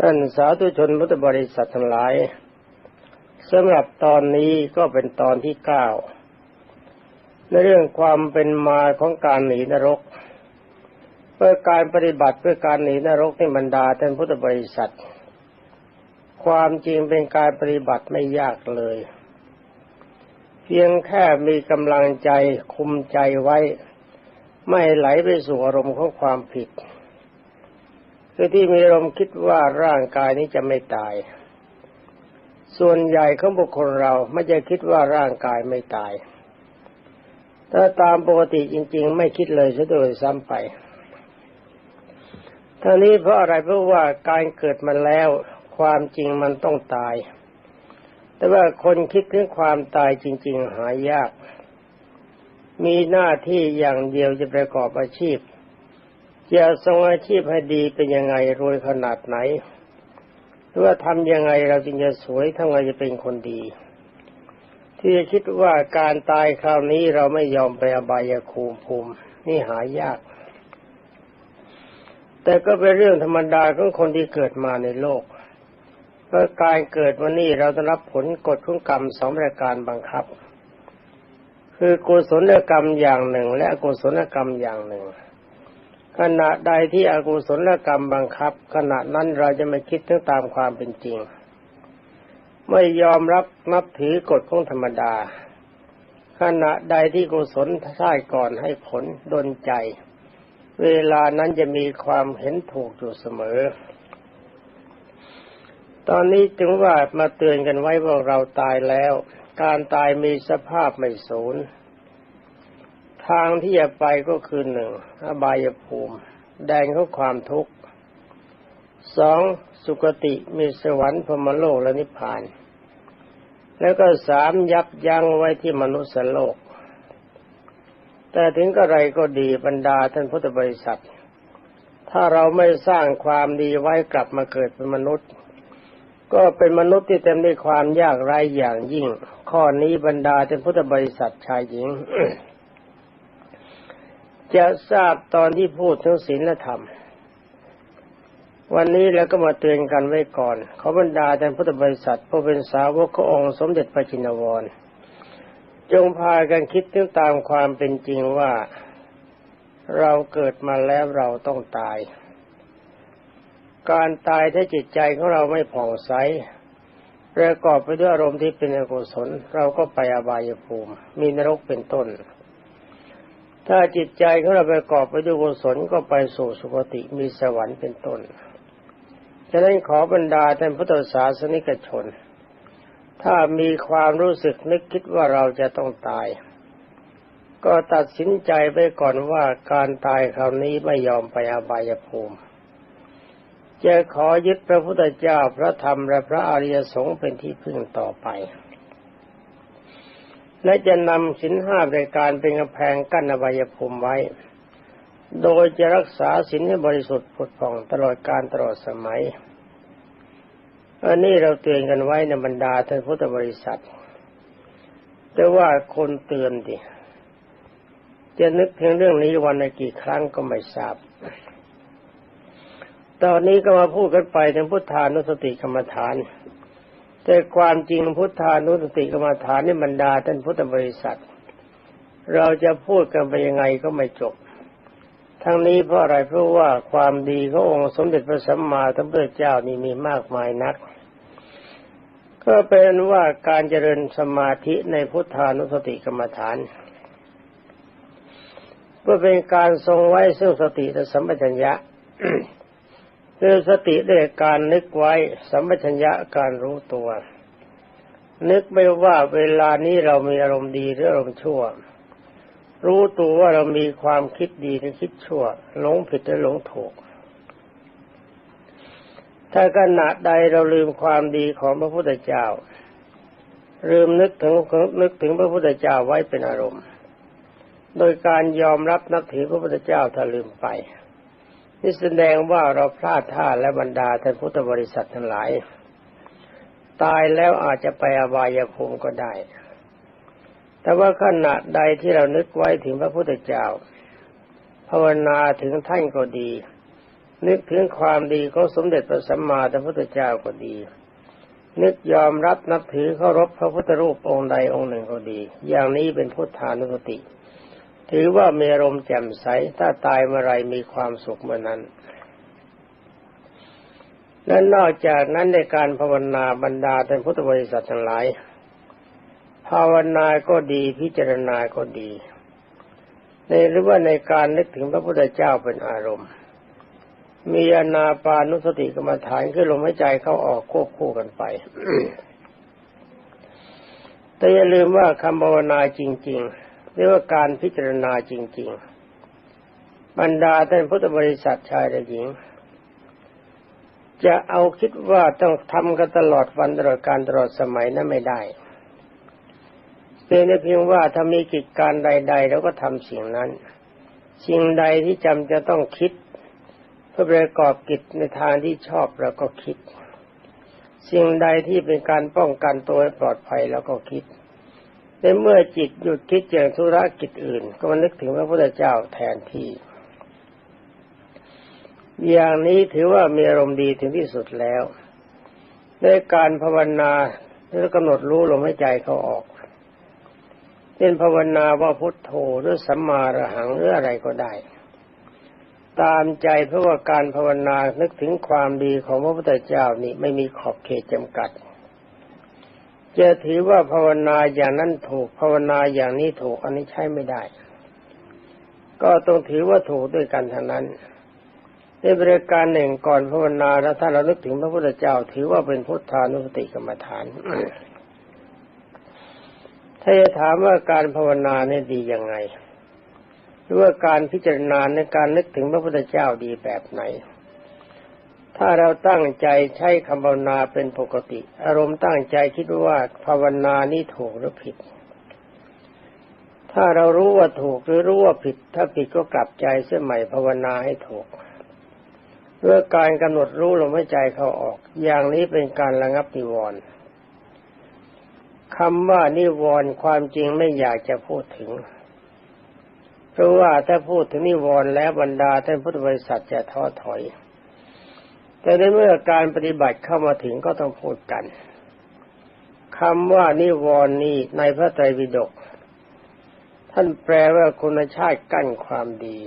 ท่านสาธุชนพุทธบริษัททั้งหลายสำหรับตอนนี้ก็เป็นตอนที่เก้าในเรื่องความเป็นมาของการหนีนรก เพื่อการปฏิบัติเพื่อการหนีนรกในบรรดาท่านพุทธบริษัท ความจริงเป็นการปฏิบัติไม่ยากเลย เพียงแค่มีกำลังใจคุมใจไว้ ไม่ไหลไปสู่อารมณ์ของความผิด คือที่มีอารมคิดว่าร่างกายนี้จะไม่ตาย ส่วนใหญ่ของบุคคลเราไม่จะคิดว่าร่างกายไม่ตาย ถ้าตามปกติจริง ๆ ไม่คิดเลยซะโดยซ้ำไปท่านี้เพราะอะไรเพราะว่าการเกิดมาแล้วความจริงมันต้องตาย แต่ว่าคนคิดถึงความตายจริง ๆ หายาก มีหน้าที่อย่างเดียวจะประกอบอาชีพ จะทรงอาชีพให้ดีเป็นยังไงรวยขนาดไหนหรือว่าทำยังไงเราจึงจะสวยทำไงจะเป็นคนดี ที่จะคิดว่าการตายคราวนี้เราไม่ยอมไปอบายภูมิภูมินี่หายาก แต่ก็เป็นเรื่องธรรมดาของคนที่เกิดมาในโลกเพราะการเกิดวันนี้เราต้องรับผลกฎของกรรมสองประการบังคับ คือกุศลกรรมอย่างหนึ่ง และอกุศลกรรมอย่างหนึ่ง ขณะใดที่อกุศลกรรมบังคับ ขณะนั้นเราจะไม่คิดถึงตามความเป็นจริง ไม่ยอมรับนับถือกฎของธรรมดา ขณะใดที่กุศลท่ายก่อนให้ผลดนใจ เวลานั้นจะมีความเห็นถูกอยู่เสมอ ตอนนี้จึงว่ามาเตือนกันไว้ว่าเราตายแล้ว การตายมีสภาพไม่สูญ ทางที่จะไปก็คือหนึ่งอบายภูมิ แดงเขาความทุกข์สองสุคติมีสวรรค์พรมโลกและนิพพาน แล้วก็สามยับยั้งไว้ที่มนุษย์โลก แต่ถึงกระไรก็ดีบรรดาท่านพุทธบริษัท ถ้าเราไม่สร้างความดีไว้กลับมาเกิดเป็นมนุษย์ ก็เป็นมนุษย์ที่เต็มด้วยความยากไร้อย่างยิ่ง ข้อนี้บรรดาท่านพุทธบริษัทชายหญิง จะทราบตอนที่พูดถึงศีลธรรม วันนี้แล้วก็มาเตือนกันไว้ก่อนขอบรรดาท่านพุทธบริษัทผู้เป็นสาวกขององค์สมเด็จพระจินวร จงพากันคิดถึงตามความเป็นจริงว่าเราเกิดมาแล้วเราต้องตาย การตายถ้าจิตใจของเราไม่ผ่องใสประกอบไปด้วยอารมณ์ที่เป็นอกุศล เราก็ไปอบายภูมิ มีนรกเป็นต้น ถ้าจิตใจของเราประกอบไปด้วยกุศลก็ไปสู่สุคติมีสวรรค์เป็นต้น ฉะนั้นขอบรรดาท่านพุทธศาสนิกชน ถ้ามีความรู้สึกนึกคิดว่าเราจะต้องตาย ก็ตัดสินใจไปก่อนว่าการตายคราวนี้ไม่ยอมไปอาบายภูมิ จะขอยึดพระพุทธเจ้าพระธรรมและพระอริยสงฆ์เป็นที่พึ่งต่อไป และจะนำสินห้ารายการเป็นกำแพงกั้นอวัยภูมิไว้ โดยจะรักษาสินให้บริสุทธิ์ผุดผ่องตลอดการตลอดสมัย อันนี้เราเตือนกันไว้ในบรรดาท่านพุทธบริษัท แต่ว่าคนเตือนดิจะนึกถึงเรื่องนี้วันละกี่ครั้งก็ไม่ทราบ ตอนนี้ก็มาพูดกันไปถึงพุทธานุสติกรรมฐาน แต่ความจริงพุทธานุสติกรรมฐานนี่บรรดาท่านพุทธบริษัท เราจะพูดกันไปยังไงก็ไม่จบ ทั้งนี้เพราะอะไรเพราะว่าความดีขององค์สมเด็จพระสัมมาสัมพุทธเจ้านี่มีมากมายนัก ก็เป็นว่าการเจริญสมาธิในพุทธานุสติกรรมฐานเพื่อเป็นการทรงไว้ซึ่งสติและสัมปชัญญะ คือสติด้การนึกไว้สัมปชัญญะการรู้ตัว นึกไม่ว่าเวลานี้เรามีอารมณ์ดีหรืออารมณ์ชั่ว รู้ตัวว่าเรามีความคิดดีหรือคิดชั่วหลงผิดหรือหลงถูก ถ้าขณะใดเราลืมความดีของพระพุทธเจ้า ลืมนึกถึงนึกถึงพระพุทธเจ้าไว้เป็นอารมณ์ โดยการยอมรับนับถือพระพุทธเจ้าถ้าลืมไป นี่แสดงว่าเราพลาดท่าและบรรดาท่านพุทธบริษัททั้งหลาย ตายแล้วอาจจะไปอบายภูมิก็ได้ แต่ว่าขณะใดที่เรานึกไว้ถึงพระพุทธเจ้า ภาวนาถึงท่านก็ดี นึกถึงความดีของสมเด็จพระสัมมาสัมพุทธเจ้าก็ดี นึกยอมรับนับถือเคารพพระพุทธรูปองค์ใดองค์หนึ่งก็ดี อย่างนี้เป็นพุทธานุสติ ถือว่ามีอารมณ์แจ่มใส ถ้าตายเมื่อไรมีความสุขเมื่อนั้น และนอกจากนั้นในการภาวนาบรรดาท่านพุทธบริษัททั้งหลาย ภาวนาก็ดีพิจารณาก็ดี ในหรือว่าในการนึกถึงพระพุทธเจ้าเป็นอารมณ์ มีอนาปานุสติกรรมฐานคือลมหายใจเข้าออกควบคู่กันไปแต่อย่าลืมว่าคำภาวนาจริง ๆ หรือว่าการพิจารณาจริง ๆ บรรดาท่านพุทธบริษัทชายและหญิง จะเอาคิดว่าต้องทำกันตลอดวันตลอดการตลอดสมัยนั้นไม่ได้เป็นเพียงว่าถ้ามีกิจการใดๆเราก็ทำสิ่งนั้น สิ่งใดที่จำจะต้องคิดเพื่อประกอบกิจในทางที่ชอบเราก็คิด สิ่งใดที่เป็นการป้องกันตัวให้ปลอดภัยเราก็คิด ในเมื่อจิตหยุดคิดอย่างธุรกิจอื่น ก็มานึกถึงพระพุทธเจ้าแทนที่ อย่างนี้ถือว่ามีอารมณ์ดีถึงที่สุดแล้วในการภาวนาแล้วกำหนดรู้ลมหายใจเขาออกเป็นภาวนาว่าพุทโธหรือสัมมาระหังหรืออะไรก็ได้ ตามใจเพราะว่าการภาวนานึกถึงความดีของพระพุทธเจ้านี่ไม่มีขอบเขตจำกัด จะถือว่าภาวนาอย่างนั้นถูกภาวนาอย่างนี้ถูกอันนี้ใช้ไม่ได้ ก็ต้องถือว่าถูกด้วยกันทั้งนั้นในบริการหนึ่งก่อนภาวนาแล้วถ้าเรานึกถึงพระพุทธเจ้า ถือว่าเป็นพุทธานุสติกรรมฐาน ถ้าจะถามว่าการภาวนาเนี่ยดียังไงหรือว่าการพิจารณาในการนึกถึงพระพุทธเจ้าดีแบบไหน ถ้าเราตั้งใจใช้คำภาวนาเป็นปกติ อารมณ์ตั้งใจคิดว่าภาวนานี้ถูกหรือผิด ถ้าเรารู้ว่าถูกหรือรู้ว่าผิด ถ้าผิดก็กลับใจเสียใหม่ภาวนาให้ถูกเพื่อการกำหนดรู้ลมหายใจเข้าออก อย่างนี้เป็นการระงับนิวรณ์คำว่านิวรณ์ความจริงไม่อยากจะพูดถึง เพราะว่าถ้าพูดถึงนิวรณ์แล้วบรรดาท่านพุทธบริษัทจะท้อถอย แต่ในเมื่อการปฏิบัติเข้ามาถึงก็ต้องพูดกันคำว่านิวรณ์นี้ในพระไตรปิฎกท่านแปลว่าคุณชาติกั้นความดี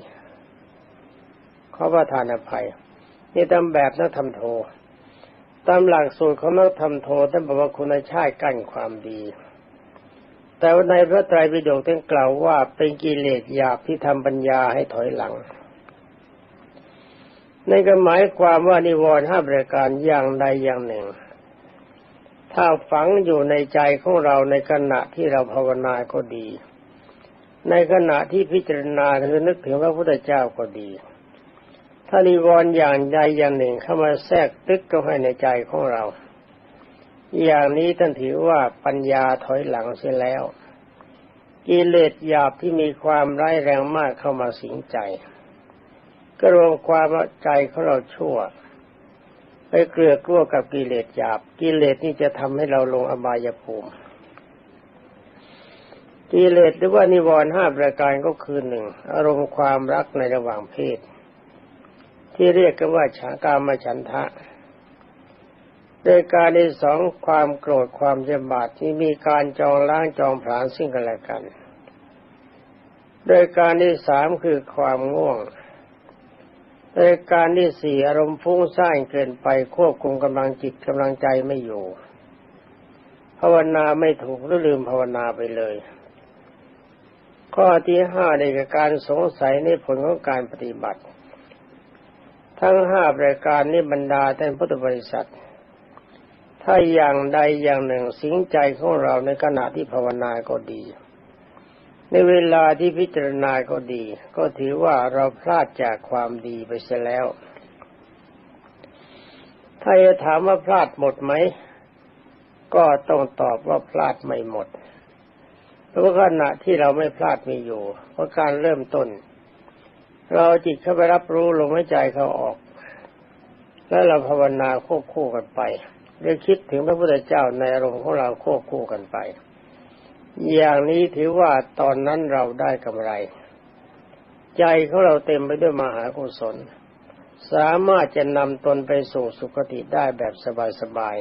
ขอประทานอภัย นี่ตามแบบนักธรรมโท ตามหลักสูตรของนักธรรมโทท่านบอกว่าคุณชาติกั้นความดี แต่ในพระไตรปิฎกท่านกล่าวว่าเป็นกิเลสหยาบที่ทำปัญญาให้ถอยหลัง ในก็หมายความว่านิวรณ์ห้าประการอย่างใดอย่างหนึ่ง ถ้าฝังอยู่ในใจของเราในขณะที่เราภาวนาก็ดี ในขณะที่พิจารณาคือนึกถึงพระพุทธเจ้าก็ดี ถ้านิวรณ์อย่างใดอย่างหนึ่งเข้ามาแทรกตึกเข้าให้ในใจของเรา อย่างนี้ท่านถือว่าปัญญาถอยหลังเสียแล้วกิเลสหยาบที่มีความร้ายแรงมากเข้ามาสิงใจ ก็รวมความใจของเราชั่วไปเกลือกลัวกับกิเลสหยาบ กิเลสนี่จะทำให้เราลงอบายภูมิ กิเลสหรือว่านิวรณ์ห้าประการก็คือหนึ่งอารมณ์ความรักในระหว่างเพศ ที่เรียกกันว่าฉากามฉันทะโดยการที่สองความโกรธความเจ็บบาดที่มีการจองล้างจองผลาญซึ่งกันและกัน โดยการที่สามคือความง่วง โดยการที่สี่อารมณ์ฟุ้งซ่านเกินไปควบคุมกำลังจิตกำลังใจไม่อยู่ ภาวนาไม่ถูกหรือลืมภาวนาไปเลย ข้อที่ห้าในการสงสัยในผลของการปฏิบัติ ทั้งห้าประการนี้บรรดาท่านพุทธบริษัท ถ้าอย่างใดอย่างหนึ่งสิงใจของเราในขณะที่ภาวนาก็ดี ในเวลาที่พิจารณาก็ดี ก็ถือว่าเราพลาดจากความดีไปเสียแล้ว ถ้าจะถามว่าพลาดหมดไหม ก็ต้องตอบว่าพลาดไม่หมด เพราะขณะที่เราไม่พลาดมีอยู่ เพราะการเริ่มต้น เราจิตเข้าไปรับรู้ลมหายใจเขาออก แล้วเราภาวนาควบคู่กันไปเรียคิดถึงพระพุทธเจ้าในอารมณ์ของเราควบคู่กันไป อย่างนี้ถือว่าตอนนั้นเราได้กำไร ใจของเราเต็มไปด้วยมหากุศล สามารถจะนำตนไปสู่สุคติได้แบบสบาย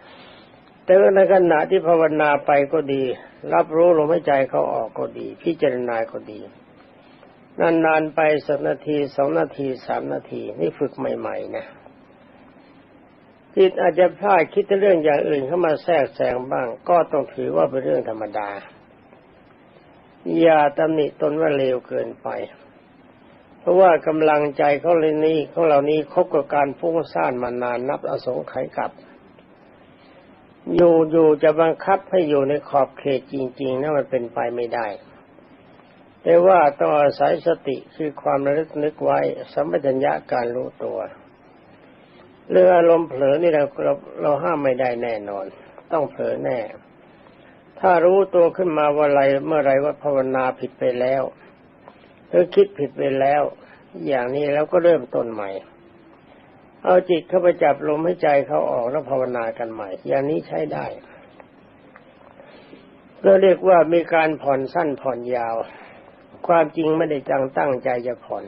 ๆ แต่ในขณะที่ภาวนาไปก็ดี รับรู้ลมหายใจเขาออกก็ดี พิจารณาก็ดี นานๆไปสักนาทีสองนาทีสามนาที นี่ฝึกใหม่ ๆ นะ จิตอาจจะพลาดคิดเรื่องอย่างอื่นเข้ามาแทรกแซงบ้าง ก็ต้องถือว่าเป็นเรื่องธรรมดา อย่าตำหนิตนว่าเลวเกินไป เพราะว่ากำลังใจเขาเลยนี้ของเรานี้คบกับการฟุ้งซ่านมานานนับอสงไขยกับอยู่อยู่จะบังคับให้อยู่ในขอบเขตจริงๆนั่นมันเป็นไปไม่ได้ แต่ว่าต้องอาศัยสติคือความระลึกนึกไว้สัมปชัญญะการรู้ตัว เรื่องอารมณ์เผลอนี่เราเราเราห้ามไม่ได้แน่นอน ต้องเผลอแน่ ถ้ารู้ตัวขึ้นมาว่าอะไรเมื่อไรว่าภาวนาผิดไปแล้วหรือคิดผิดไปแล้ว อย่างนี้แล้วก็เริ่มต้นใหม่ เอาจิตเข้าไปจับลมให้ใจเขาออกแล้วภาวนากันใหม่ อย่างนี้ใช้ได้ก็เรียกว่ามีการผ่อนสั้นผ่อนยาว ความจริงไม่ได้จังตั้งใจจะผ่อน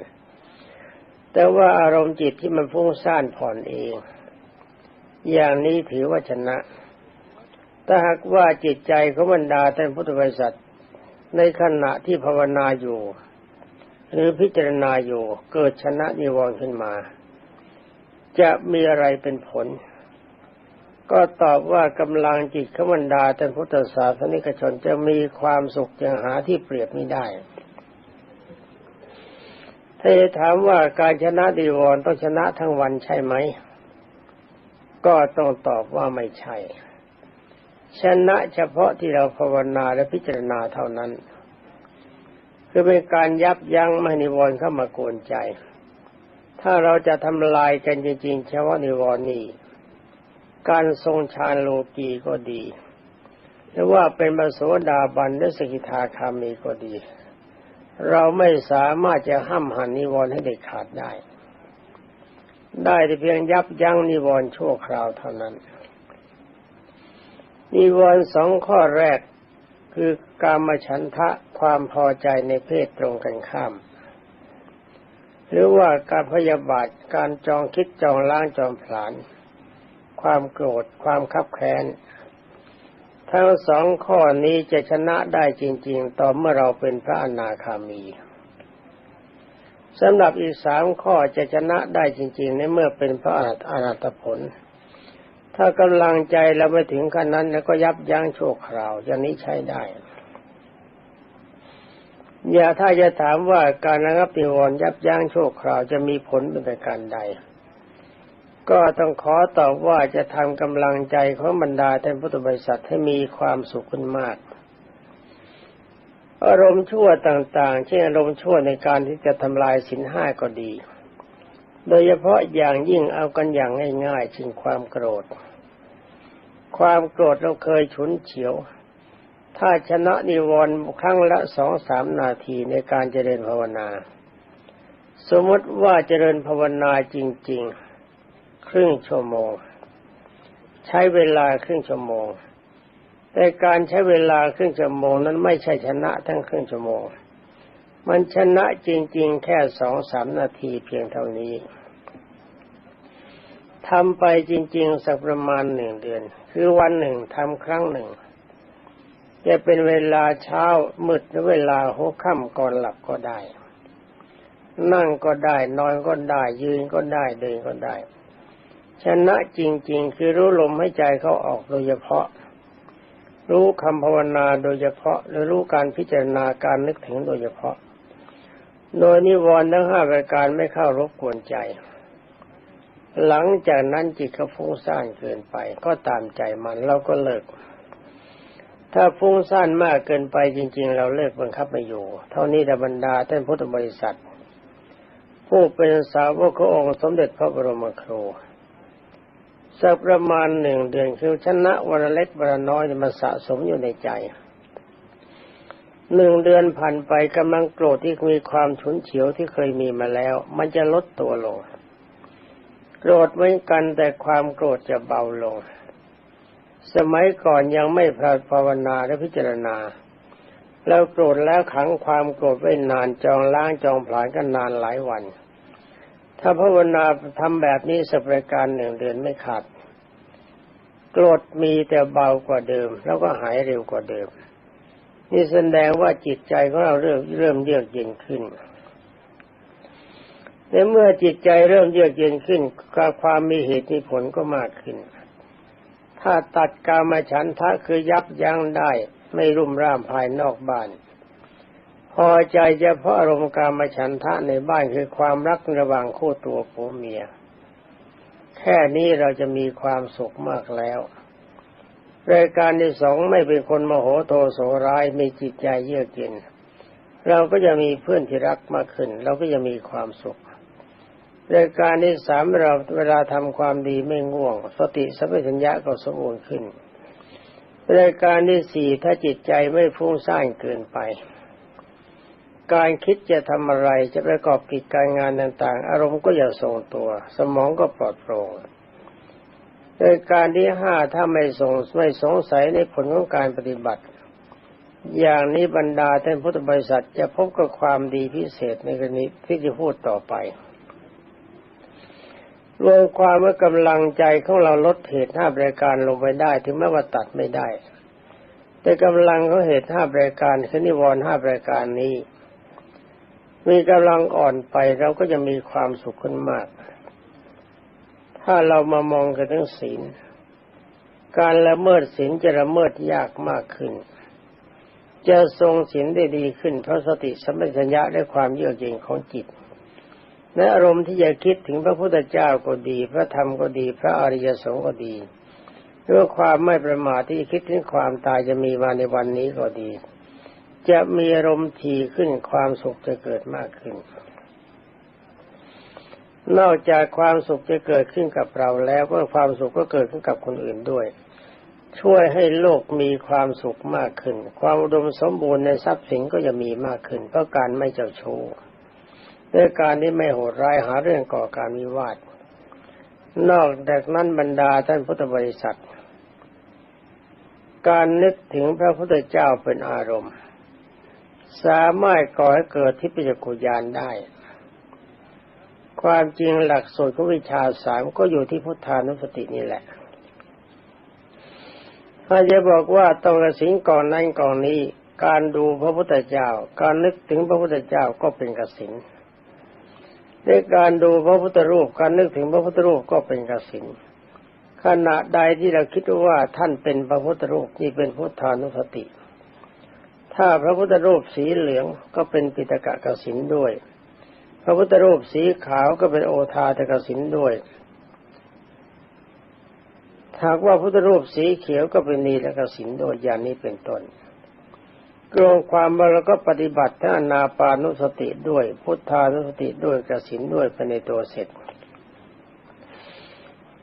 แต่ว่าอารมณ์จิตที่มันฟุ้งซ่านผ่อนเอง อย่างนี้ถือว่าชนะ ถ้าหากว่าจิตใจของบรรดาท่านพุทธบริษัทในขณะที่ภาวนาอยู่ หรือพิจารณาอยู่เกิดชนะนิวรณ์ขึ้นมา จะมีอะไรเป็นผล ก็ตอบว่ากำลังจิตขบรรดาท่านพุทธศาสนิกชนจะมีความสุขอย่างหาที่เปรียบไม่ได้ ถ้าจะถามว่าการชนะดีวรต้องชนะทั้งวันใช่ไหม ก็ต้องตอบว่าไม่ใช่ ชนะเฉพาะที่เราภาวนาและพิจารณาเท่านั้น คือเป็นการยับยั้งไม่นิวรณ์เข้ามากวนใจ ถ้าเราจะทำลายกันจริงๆเฉพาะนิวรณ์นี้การทรงฌานโลกีก็ดีหรือว่าเป็นบรโสดาบันหรือสกิทาคามีก็ดี เราไม่สามารถจะห้ามหันนิวรณ์ให้เด็ดขาดได้ ได้แต่เพียงยับยั้งนิวรณ์ชั่วคราวเท่านั้น นิวรณ์สองข้อแรกคือการมฉันทะความพอใจในเพศตรงกันข้าม หรือว่าการพยาบาทการจองคิดจองล้างจองผลาญความโกรธความคับแค้น ทั้งสองข้อนี้จะชนะได้จริง ๆ ต่อเมื่อเราเป็นพระอนาคามีสำหรับอีกสามข้อจะชนะได้จริง ๆ ในเมื่อเป็นพระอนาตผล ถ้ากำลังใจเราไม่ถึงขั้นนั้น แล้วก็ยับยั้งโชคคราวอย่างนี้ใช้ได้ อย่าถ้าจะถามว่าการระงับนิวรณ์ยับยั้งโชคคราวจะมีผลเป็นการใด ก็ต้องขอตอบว่าจะทำกำลังใจของบรรดาท่านพุทธบริษัทให้มีความสุขขึ้นมาก อารมณ์ชั่วต่างๆ เช่นอารมณ์ชั่วในการที่จะทำลายสินห้าก็ดี โดยเฉพาะอย่างยิ่งเอากันอย่างง่ายๆชิงความโกรธ ความโกรธเราเคยฉุนเฉียว ถ้าชนะนิวรณ์ครั้งละสองสามนาทีในการเจริญภาวนา สมมติว่าเจริญภาวนาจริง ๆ ครึ่งชั่วโมง ใช้เวลาครึ่งชั่วโมง แต่การใช้เวลาครึ่งชั่วโมงนั้นไม่ใช่ชนะทั้งครึ่งชั่วโมง มันชนะจริง ๆ แค่สองสามนาทีเพียงเท่านี้ทำไปจริง ๆ สักประมาณหนึ่งเดือน คือวันหนึ่งทำครั้งหนึ่ง จะเป็นเวลาเช้ามืดหรือเวลาหัวค่ำก่อนหลับก็ได้ นั่งก็ได้ นอนก็ได้ ยืนก็ได้เดินก็ได้ ชนะจริง ๆ คือรู้ลมให้ใจเขาออกโดยเฉพาะ รู้คำภาวนาโดยเฉพาะ หรือรู้การพิจารณาการนึกถึงโดยเฉพาะ โดยนิวรณ์ทั้งห้ารายการไม่เข้ารบกวนใจ หลังจากนั้นจิตก็ฟุ้งซ่านเกินไป ก็ตามใจมันเราก็เลิก ถ้าฟุ้งซ่านมากเกินไปจริง ๆ เราเลิกบังคับไม่อยู่ เท่านี้ดบรรดาท่านพุทธบริษัท ผู้เป็นสาวกขององค์สมเด็จพระบรมครู สักประมาณหนึ่งเดือนคือชนะวันเล็กวันน้อยมาสะสมอยู่ในใจหนึ่งเดือนผ่านไปกำลังโกรธที่มีความฉุนเฉียวที่เคยมีมาแล้ว มันจะลดตัวลง โกรธเหมือนกันแต่ความโกรธจะเบาลง สมัยก่อนยังไม่พาภาวนาและพิจารณา แล้วโกรธแล้วขังความโกรธไว้นานจองล้างจองผลาญกันนานหลายวัน ถ้าภาวนาทำแบบนี้สักประการหนึ่งเดือนไม่ขาดโกรดมีแต่เบากว่าเดิม แล้วก็หายเร็วกว่าเดิม นี่แสดงว่าจิตใจของเราเริ่มเริ่มเยือกเย็นขึ้นในเมื่อจิตใจเริ่มเยือกเย็นขึ้นความมีเหตุมีผลก็มากขึ้น ถ้าตัดกามาฉันทะคือยับยั้งได้ ไม่รุ่มร่ามภายนอกบ้าน พอใจเฉพาะอารมณ์การมาฉันทะในบ้านคือความรักระหว่างคู่ตัวผัวเมีย แค่นี้เราจะมีความสุขมากแล้วรายการที่สองไม่เป็นคนโมโหโทโสร้ายมีจิตใจเยือกเย็นเราก็จะมีเพื่อนที่รักมากขึ้น เราก็จะมีความสุขรายการที่สามเราเวลาทำความดีไม่ง่วง สติสัมปชัญญะก็สมบูรณ์ขึ้นรายการที่สี่ถ้าจิตใจไม่ฟุ้งซ่านเกินไป การคิดจะทำอะไรจะประกอบกิจการงานต่าง ๆ อารมณ์ก็อย่าทรงตัว สมองก็ปลอดโปร่งรายการที่ห้าถ้าไม่สงไม่สงสัยในผลของการปฏิบัติ อย่างนี้บรรดาท่านพุทธบริษัทจะพบกับความดีพิเศษในกรณีที่จะพูดต่อไป รวมความว่ากำลังใจของเราลดเหตุห้าบริการลงไปได้ ถึงแม้ว่าตัดไม่ได้ แต่กำลังของเหตุห้าบริการคือนิวรณ์ห้าบริการนี้ มีกำลังอ่อนไปเราก็จะมีความสุขขึ้นมาก ถ้าเรามามองกันทั้งศีล การละเมิดศีลจะละเมิดยากมากขึ้น จะทรงศีลได้ดีขึ้นเพราะสติสัมปชัญญะและความเยือกเย็นของจิตในอารมณ์ที่จะคิดถึงพระพุทธเจ้าก็ดี พระธรรมก็ดี พระอริยสงฆ์ก็ดีเรื่องความไม่ประมาทที่คิดถึงความตายจะมีมาในวันนี้ก็ดี จะมีอารมณ์ทีขึ้นความสุขจะเกิดมากขึ้น นอกจากความสุขจะเกิดขึ้นกับเราแล้วก็ความสุขก็เกิดขึ้นกับคนอื่นด้วย ช่วยให้โลกมีความสุขมากขึ้น ความอุดมสมบูรณ์ในทรัพย์สินก็จะมีมากขึ้น เพราะการไม่เจ้าชู้ด้วยการที่ไม่โหดร้ายหาเรื่องก่อการวิวาท นอกจากนั้นบรรดาท่านพุทธบริษัท การนึกถึงพระพุทธเจ้าเป็นอารมณ์ สามารถก่อให้เกิดทิพยกุญาณได้ ความจริงหลักสูตรของวิชาสามก็อยู่ที่พุทธานุสตินี่แหละถ้าจะบอกว่าต้องกระสิงก่อนนั้นก่อนนี้ การดูพระพุทธเจ้า การนึกถึงพระพุทธเจ้าก็เป็นกสินในการดูพระพุทธรูปการนึกถึงพระพุทธรูปก็เป็นกสินขณะใดที่เราคิดว่าท่านเป็นพระพุทธรูปนี่เป็นพุทธานุสติ ถ้าพระพุทธรูปสีเหลืองก็เป็นปิตกะกสินด้วย พระพุทธรูปสีขาวก็เป็นโอทาตกสินด้วยหากว่าพุทธรูปสีเขียวก็เป็นนีลกสินโดยอย่างนี้เป็นต้นรวมความว่าเราก็ปฏิบัติทั้งนาปานุสติด้วย พุทธานุสติด้วยกสินด้วยภายในตัวเสร็จ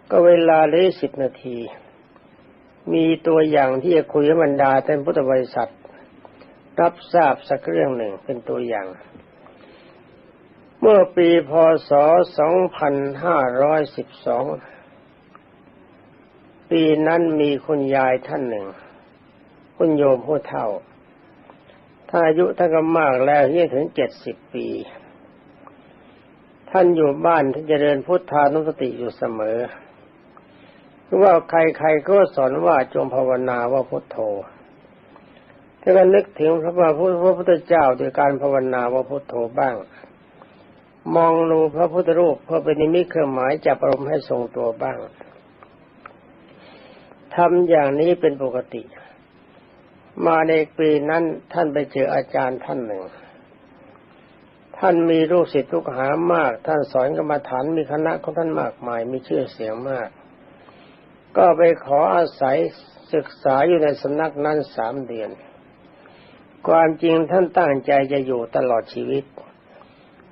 ก็เวลาเลยสิบนาที มีตัวอย่างที่จะคุยบรรดาท่านพุทธบริษัท รับทราบสักเรื่องหนึ่งเป็นตัวอย่าง เมื่อปีพศ 2512 ปีนั้นมีคุณยายท่านหนึ่ง คุณโยมผู้เฒ่า ถ้าอายุท่านก็มากแล้วยี่ถึงเจ็ดสิบปี ท่านอยู่บ้านท่านจะเดินพุทธานุสติอยู่เสมอเพราะว่าใครๆก็สอนว่าจงภาวนาว่าพุทโธ ถ้าเรนึกถึงพระบาทพระพุทธเจ้าโดยการภาวนาว่าพุทโธบ้าง มองดูพระพุทธรูปเพื่อเป็นนิมิตเครื่องหมายจับอารมณ์ให้ทรงตัวบ้างทำอย่างนี้เป็นปกติ มาในปีนั้นท่านไปเจออาจารย์ท่านหนึ่ง ท่านมีลูกศิษย์ลูกหามาก ท่านสอนกรรมฐานมีคณะของท่านมากมายมีชื่อเสียงมาก ก็ไปขออาศัยศึกษาอยู่ในสำนักนั้นสามเดือน ความจริงท่านตั้งใจจะอยู่ตลอดชีวิต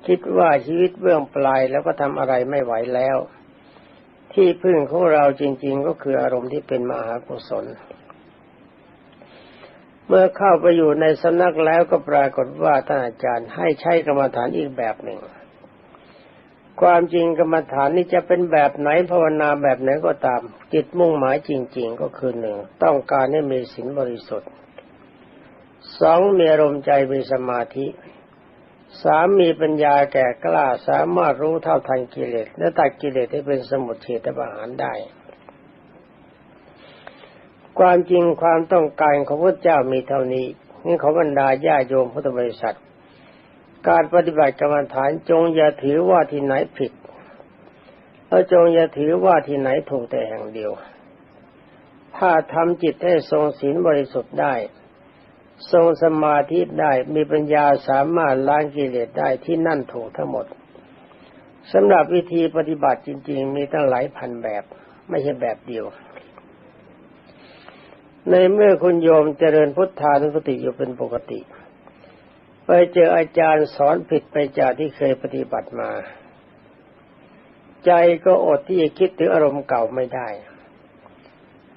คิดว่าชีวิตเบื้องปลายแล้วก็ทำอะไรไม่ไหวแล้ว ที่พึ่งของเราจริง ๆ ก็คืออารมณ์ที่เป็นมหากุศล เมื่อเข้าไปอยู่ในสำนักแล้วก็ปรากฏว่าท่านอาจารย์ให้ใช้กรรมฐานอีกแบบหนึ่ง ความจริงกรรมฐานนี้จะเป็นแบบไหนภาวนาแบบไหนก็ตามจิตมุ่งหมายจริง ๆ ก็คือหนึ่งต้องการให้มีศีลบริสุทธิ์ สองมีอารมณ์ใจมีสมาธิสามมีปัญญาแก่กล้าสามารถรู้เท่าทันกิเลสและตัดกิเลสให้เป็นสมุทเฉทประหารได้ ความจริงความต้องการของพระเจ้ามีเท่านี้นี่ขอบรรดาญาโยมพุทธบริษัท การปฏิบัติกรรมฐานจงอย่าถือว่าที่ไหนผิดแล้วจงอย่าถือว่าที่ไหนถูกแต่แห่งเดียว ถ้าทำจิตให้ทรงศีลบริสุทธิ์ได้ ทรงสมาธิได้มีปัญญาสามารถล้างกิเลสได้ที่นั่นถูกทั้งหมดสำหรับวิธีปฏิบัติจริง ๆ มีตั้งหลายพันแบบ ไม่ใช่แบบเดียว ในเมื่อคุณโยมเจริญพุทธานุสติอยู่เป็นปกติ ไปเจออาจารย์สอนผิดไปจากที่เคยปฏิบัติมา ใจก็อดที่จะคิดถึงอารมณ์เก่าไม่ได้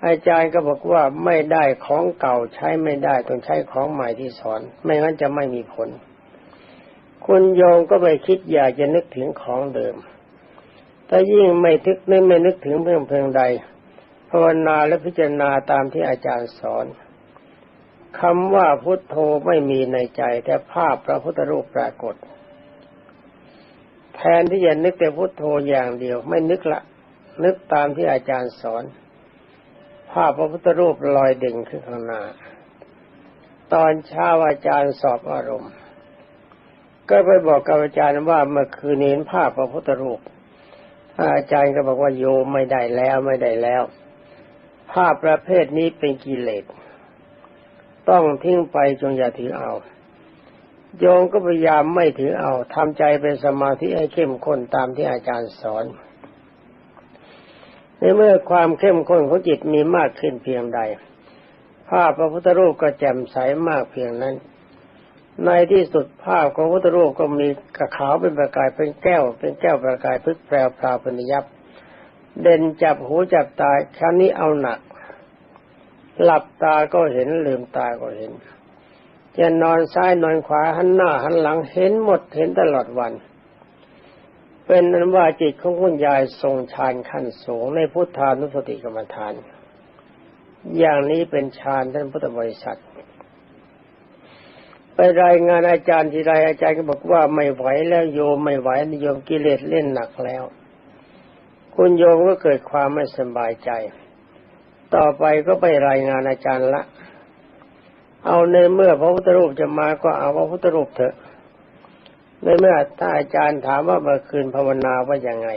อาจารย์ก็บอกว่าไม่ได้ของเก่าใช้ไม่ได้ต้องใช้ของใหม่ที่สอน ไม่งั้นจะไม่มีผล คุณโยมก็ไปคิดอยากจะนึกถึงของเดิม แต่ยิ่งไม่ทึกนึกไม่นึกถึงเรื่องเพียงใดภาวนาและพิจารณาตามที่อาจารย์สอนคำว่าพุทโธไม่มีในใจ แต่ภาพพระพุทธรูปปรากฏ แทนที่จะนึกแต่พุทโธอย่างเดียว ไม่นึกละ นึกตามที่อาจารย์สอน ภาพพระพุทธรูปลอยเด่นขึ้นข้างหน้า ตอนเช้าอาจารย์สอบอารมณ์ ก็ไปบอกกับอาจารย์ว่าเมื่อคืนเห็นภาพพระพุทธรูปอาจารย์ก็บอกว่าโยมไม่ได้แล้วไม่ได้แล้ว ภาพประเภทนี้เป็นกิเลสต้องทิ้งไปจงอย่าถือเอา โยมก็พยายามไม่ถือเอาทำใจเป็นสมาธิให้เข้มข้นตามที่อาจารย์สอน ในเมื่อความเข้มข้นของจิตมีมากขึ้นเพียงใด ภาพพระพุทธรูปก็แจ่มใสมากเพียงนั้น ในที่สุดภาพของพระพุทธรูปก็มีกระขาวเป็นประกายเป็นแก้ว เป็นแก้วประกายพึกแปรวพราวป็นยับเด่นจับหูจับตาครั้นี้เอาหนัก หลับตาก็เห็นลืมตาก็เห็นจะนอนซ้ายนอนขวาหันหน้าหันหลังเห็นหมดเห็นตลอดวัน เป็นนั้นว่าจิตของคุณยายทรงฌานขั้นสูงในพุทธานุสติกรรมฐาน อย่างนี้เป็นฌานท่านพุทธบริษัท ไปรายงานอาจารย์ทีไรอาจารย์ก็บอกว่าไม่ไหวแล้วโยมไม่ไหวโยมกิเลสเล่นหนักแล้ว คุณโยมก็เกิดความไม่สบายใจ ต่อไปก็ไปรายงานอาจารย์ละ เอาในเมื่อพระพุทธรูปจะมาก็เอาพระพุทธรูปเถอะ ในเมื่อถ้าอาจารย์ถามว่าเมื่อคืนภาวนาว่ายังไง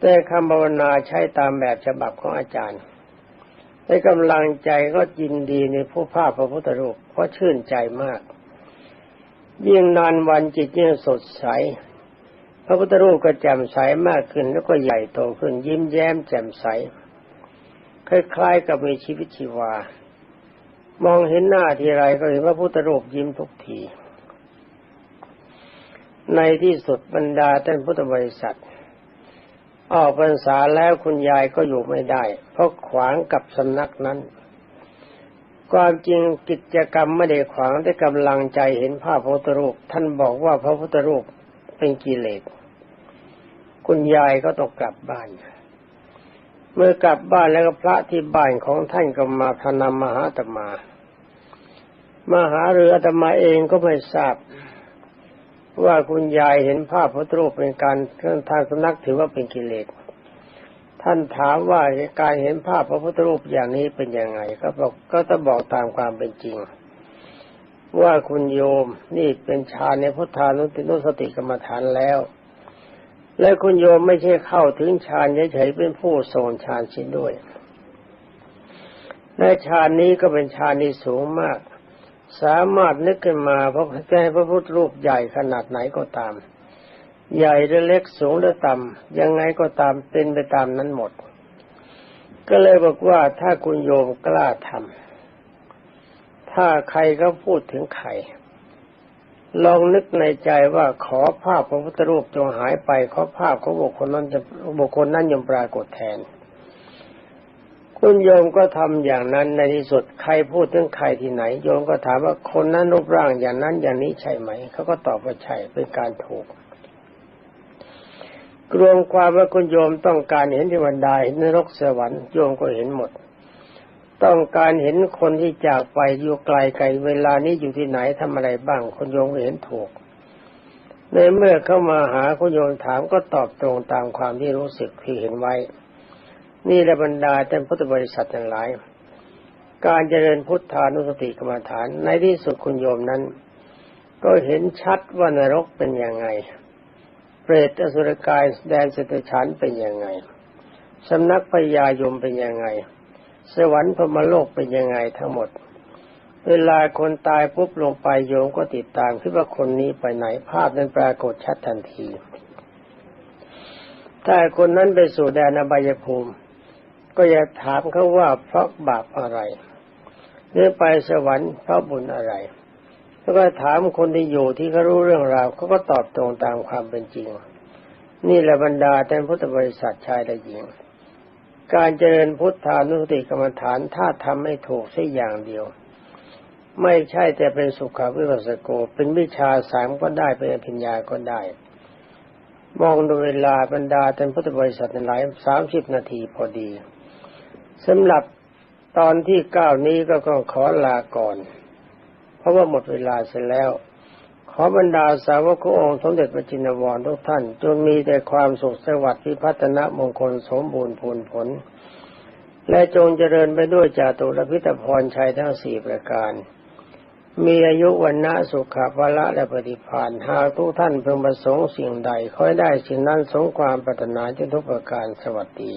แต่คำภาวนาใช้ตามแบบฉบับของอาจารย์ในกำลังใจก็ยินดีในผู้ภาพพระพุทธรูปเพราะชื่นใจมาก ยิ่งนานวันจิตยิ่งสดใส พระพุทธรูปก็แจ่มใสมากขึ้นแล้วก็ใหญ่โตขึ้นยิ้มแย้มแจ่มใส คล้ายๆกับมีชีวิตชีวา มองเห็นหน้าทีไรก็เห็นว่าพุทธรูปยิ้มทุกที ในที่สุดบรรดาท่านพุทธบริษัท ออกพรรษาแล้วคุณยายก็อยู่ไม่ได้ เพราะขวางกับสำนักนั้น ความจริงกิจกรรมไม่ได้ขวางแต่กำลังใจเห็นภาพพระพุทธรูป ท่านบอกว่าพระพุทธรูปเป็นกิเลสคุณยายก็ต้องกลับบ้าน เมื่อกลับบ้านแล้วก็พระที่บ้านของท่านก็มาพนามมหาตมา มหาเรืออตมาเองก็ไม่ทราบ ว่าคุณยายเห็นภาพพระรูปเป็นการเครื่องทางสำนักถือว่าเป็นกิเลส ท่านถามว่าการเห็นภาพพระพุทธรูปอย่างนี้เป็นยังไง ก็บอกก็จะบอกตามความเป็นจริง ว่าคุณโยมนี่เป็นชานในพุทธานุตินุสติกรรมฐานแล้ว และคุณโยมไม่ใช่เข้าถึงฌานเฉยๆเป็นผู้ทรงฌานสิ้นด้วยในฌานนี้ก็เป็นฌานที่สูงมาก สามารถนึกขึ้นมาเพราะแก้พระพุทธรูปใหญ่ขนาดไหนก็ตาม ใหญ่หรือเล็กสูงหรือต่ำยังไงก็ตามเป็นไปตามนั้นหมด ก็เลยบอกว่าถ้าคุณโยมกล้าทำถ้าใครก็พูดถึงใครลองนึกในใจว่าขอภาพพระพุทธรูปจงหายไปขอภาพของบุคคลนั้นจะบุคคลนั้นยมปรากฏแทน คุณโยมก็ทำอย่างนั้นในที่สุดใครพูดถึงใครที่ไหน โยมก็ถามว่าคนนั้นรูปร่างอย่างนั้นอย่างนี้ใช่ไหม เขาก็ตอบว่าใช่เป็นการถูกรวมความว่าคุณโยมต้องการเห็นเทวดาเห็นนรกสวรรค์โยมก็เห็นหมด ต้องการเห็นคนที่จากไปอยู่ไกลไกลเวลานี้อยู่ที่ไหนทำอะไรบ้าง คนโยมเห็นถูก ในเมื่อเข้ามาหาคุณโยมถามก็ตอบตรงตามความที่รู้สึกที่เห็นไว้ นี่แหละบรรดาท่พุทธบริษัททั้งหลาย การเจริญพุทธานุสติกรรมฐานในที่สุดคุณโยมนั้น ก็เห็นชัดว่านรกเป็นยังไง เปรตอสุรกายแดนสตฉันเป็นยังไงสำนักพญายมเป็นยังไง สวรรค์พรมโลกเป็นยังไงทั้งหมด เวลาคนตายปุ๊บลงไปโยมก็ติดตามคิดว่าคนนี้ไปไหนภาพนั้นปรากฏชัดทันที ถ้าคนนั้นไปสู่แดนอบายภูมิ ก็อย่าถามเขาว่าเพราะบาปอะไรหรือไปสวรรค์เพราะบุญอะไร แล้วก็ถามคนที่อยู่ที่เขารู้เรื่องราวเขาก็ตอบตรงตามความเป็นจริง นี่แหละบรรดาท่านพุทธบริษัทชายและหญิง การเจริญพุทธานุสติกรรมฐานถ้าทำไม่ถูกสักอย่างเดียว ไม่ใช่แต่เป็นสุขวิปัสสโก เป็นวิชาสามก็ได้เป็นอภิญญาก็ได้ มองดูเวลาบรรดาท่านพุทธบริษัทในหลายสามสิบนาทีพอดี สำหรับตอนที่เก้านี้ก็ต้องขอลาก่อน เพราะว่าหมดเวลาเสร็จแล้ว ขอบรรดาสาวกององค์สมเด็จพระจินวรทุกท่าน จงมีแต่ความสุขสวัสดิ์พิพัฒนามงคลสมบูรณ์ผลผล และจงเจริญไปด้วยจาตุรพิตพรชัยทั้งสี่ประการ มีอายุวันนะสุขภาละและปฏิภาณหากทุกท่านเพิ่งประสงค์สิ่งใดขอให้ได้สิ่งนั้นสงความปรารถนาจนทุกประการสวัสดี